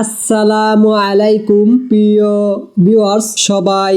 আসসালামু আলাইকুম, প্রিয় ভিউয়ার্স সবাই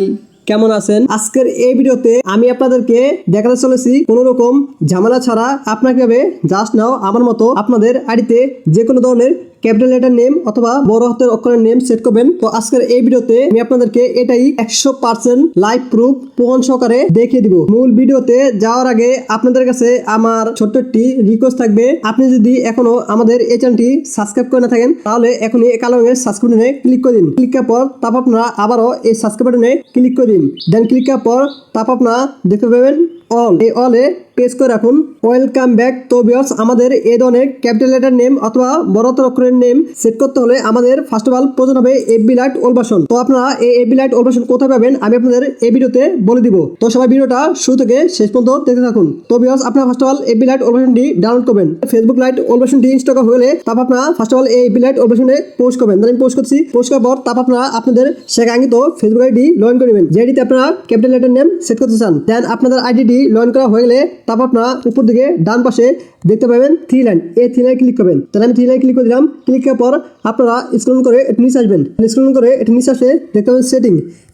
কেমন আছেন? আজকের এই ভিডিওতে আমি আপনাদেরকে দেখাতে চলেছি কোনো রকম ঝামেলা ছাড়া। আপনাকে জাস্ট নাও আমার মতো আপনাদের আড়িতে যে কোনো ধরনের ক্যাপিটাল লেটার নেম অথবা বড় হাতের অক্ষরের নেম সেট করবেন। তো আজকের এই ভিডিওতে আমি আপনাদেরকে এটাই একশো পার্সেন্ট লাইভ প্রুফ প্রমাণ সহকারে দেখিয়ে দিব। মূল ভিডিওতে যাওয়ার আগে আপনাদের কাছে আমার ছোট্ট একটি রিকোয়েস্ট থাকবে। আপনি যদি এখনও আমাদের এই চ্যানেলটি সাবস্ক্রাইব করে না থাকেন, তাহলে এখনই কালো রঙের সাবস্ক্রাইব বাটনে ক্লিক করে দিন। ক্লিক করার পর তারপর আপনারা আবারও এই সাবস্ক্রাইব বাটনে ক্লিক করে দিন। দেন ক্লিক করার পর তারপর আপনারা দেখতে পাবেন অল এই অলে পেজ করে রাখুন। Welcome back. তো বিয়ার্স আমাদের এই ধরনের ক্যাপিটাল লেটার নেম অথবা বড়তর অক্ষরের নেম সেট করতে হলে আমাদের ফার্স্ট অফ অল প্রয়োজন হবে এবি লাইট ওলবাসন তো আপনারা এই এবি লাইট ওলবাসন কোথায় পাবেন আমি আপনাদের এই ভিডিওতে বলে দিব। তো সবাই ভিডিওটা শুরু থেকে শেষ পর্যন্ত দেখতে থাকুন। তো বিয়ার্স আপনারা first of all FB lite ওলবাসনটি download করবেন। ফেসবুক লাইট ওলবাসনটি ইনস্টল করা হলে তারপর আপনারা ফার্স্ট অফ অল এই এবি লাইট ওলবাসনে পোস্ট করবেন। আমি পোস্ট করছি। পোস্ট করার পর তারপর আপনারা আপনাদের সেকাঙ্গিত ফেসবুক আইডি লগ ইন করে নেবেন। যেটিতে আপনারা ক্যাপিটাল লেটার নেম সেট করতে চান। দেন আপনাদের আইডিটি লগ ইন করা হয়ে গেলে তারপর আপনারা উপর দিকে ডান পাশে দেখতে পাবেন থ্রি লাইন এই থ্রি লাইন ক্লিক করবেন। তাহলে আমি থ্রি লাইন ক্লিক করে দিলাম। ক্লিক করার পর আপনারা স্ক্রল করে এটা নিচে আসবেন। স্ক্রল করে এটা নিচে আসে দেখতে পাবেন সেটিং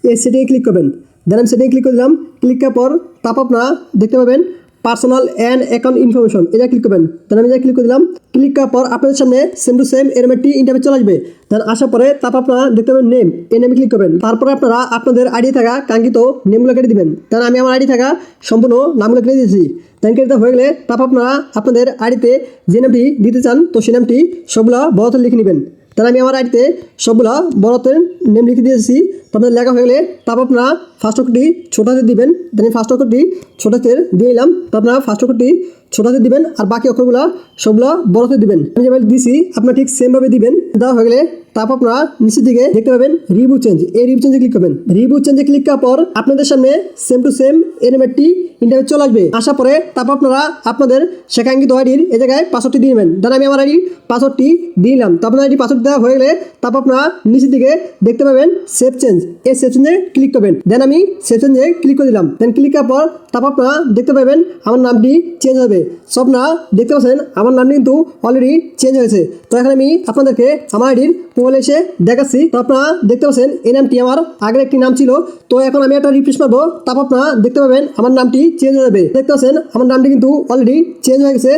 এই সেটিংয়ে ক্লিক করবেন। দেন আমি সেটিং ক্লিক করে দিলাম। ক্লিক করার পর তারপর আপনারা দেখতে পাবেন পার্সোনাল অ্যান্ড অ্যাকাউন্ট ইনফরমেশন এটা ক্লিক করবেন। তাহলে আমি এটা ক্লিক করে দিলাম ক্লিক করার পর আপনাদের সামনে সেম টু সেম এরম একটি ইন্টারভিউ চলে আসবে। দেন আসার পরে তারপর আপনারা দেখতে পাবেন নেম এই নেমে ক্লিক করবেন। তারপরে আপনারা আপনাদের আইডি থাকা কাঙ্ক্ষিত নেমগুলো কেটে দিবেন। কারণ আমি আমার আইডি থাকা সম্পূর্ণ নামগুলো কেটে দিয়েছি। দেন কেটে হয়ে গেলে তারপর আপনারা আপনাদের আইডিতে যে নামটি দিতে চান, তো সেই নামটি সবগুলা বড়তে লিখে নেবেন। তাহলে আমি আমার আইডিতে সবগুলা বড়তের নেম লিখে দিয়েছি। আপনাদের লেখা হয়ে গেলে তারপর আপনারা ফার্স্ট অক্ষরটি ছোটাতে দিবেন। দেন ফার্স্ট অক্ষরটি ছোটাতে দিয়ে দিলাম তো আপনারা ফার্স্ট অক্ষরটি ছোটাতে দিবেন আর বাকি অক্ষরগুলো সবগুলো বড় হাতে দিবেন। আমি যেভাবে দিছি, আপনারা ঠিক সেমভাবে দিবেন। দেওয়া হয়ে গেলে তারপর আপনারা নিচের দিকে দেখতে পাবেন রিভিউ চেঞ্জ এই রিভিউ চেঞ্জে ক্লিক করবেন। রিভিউ চেঞ্জে ক্লিক করার পর আপনাদের সামনে সেম টু সেম এনিমেটটি ইন্টারভিউ চলে আসবে। আসার পরে তারপর আপনারা আপনাদের শেখাঙ্কিত আইডির এই জায়গায় পাসওয়ার্ডটি দিয়ে নেবেন। দেন আমি আমার আইডি পাসওয়ার্ডটি দিয়ে নিলাম। তো আপনার আইডি পাসওয়ার্ড দেওয়া হয়ে গেলে তারপর আপনারা নিচের দিকে দেখতে পাবেন সেভ চেঞ্জ এই চেঞ্জে ক্লিক করবেন। দেন আমি চেঞ্জে ক্লিক করে দিলাম। দেন ক্লিক করার পর তারপর আপনারা দেখতে পাবেন আমার নামটি চেঞ্জ হবে। সব না দেখতে পাচ্ছেন আমার নামটি কিন্তু অলরেডি চেঞ্জ হয়েছে। তো এখন আমি আপনাদেরকে আমার আইডির মোবাইলে এসে দেখাচ্ছি। তো আপনারা দেখতে পাচ্ছেন এই নামটি আমার আগের একটি নাম ছিল। তো এখন আমি একটা রিফ্রেশ মারবো। তারপর আপনারা দেখতে পাবেন আমার নামটি চেঞ্জ হয়ে যাবে। দেখতে পাচ্ছেন আমার নামটি কিন্তু অলরেডি চেঞ্জ হয়ে গেছে।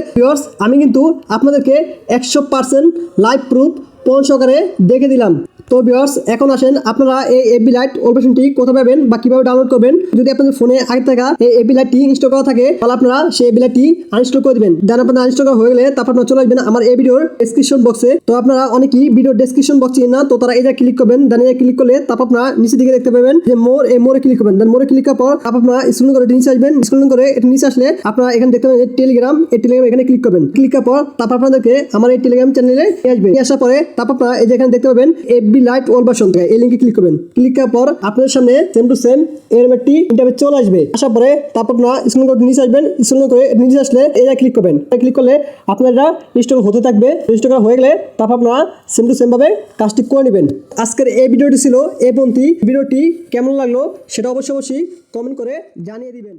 আমি কিন্তু আপনাদেরকে একশো পার্সেন্ট লাইভ প্রুফ পৌঁছ সহকারে দেখে দিলাম। তো ভিউয়ার্স এখন আসেন আপনারা এই এপি লাইট ওলভেশনটি কোথায় পাবেন বা কীভাবে ডাউনলোড করবেন? যদি আপনাদের ফোনে আগে থাকা এই এপি লাইটটি ইনস্টল করা থাকে, তাহলে আপনারা সেই এপি লাইটটি আনস্টল করে দিবেন। দেন আপনাদের আনস্টল করা হয়ে গেলে তারপর আপনারা চলে আসবেন আমার এই ভিডিওর ডেসক্রিপশন বক্সে তো আপনারা অনেকেই ভিডিওর ডেসক্রিপশন বক্স না, তো তারা এটা ক্লিক করবেন দেন এটা ক্লিক করলে তারপর আপনারা নিচের দিকে দেখতে পাবেন যে মোর এই মোরে ক্লিক করবেন। দেন মোরে ক্লিক করার পর তারপর আপনারা স্ক্রল করে নিচে আসবেন। স্ক্রল করে এটা নিচে আসলে আপনারা এখানে দেখতে পাবেন টেলিগ্রাম এই টেলিগ্রাম এখানে ক্লিক করবেন। ক্লিক করার পর তারপর আপনাদেরকে আমার এই টেলিগ্রাম চ্যানেলে নিয়ে আসবে। নিয়ে আসার পরে তারপর আপনারা এই যে এখানে দেখতে পাবেন এফবি লাইট ওল বাসন এই লিঙ্কে ক্লিক করবেন। ক্লিক করার পর আপনাদের সামনে সেম টু সেম এরম একটি ইন্টারভিউ চলে আসবে। আসার পরে তারপর আপনারা স্ক্রল করে নিচে আসবেন। স্ক্রল করে নিচে আসলে এটা ক্লিক করবেন। ক্লিক করলে আপনারা ইনস্টল হতে থাকবে। ইনস্টল করা হয়ে গেলে তারপর আপনারা সেম টু সেম ভাবে কাজটি করে নেবেন। আজকের এই ভিডিওটি ছিল এই পর্যন্তই। ভিডিওটি কেমন লাগল সেটা অবশ্যই অবশ্যই কমেন্ট করে জানিয়ে দিবেন।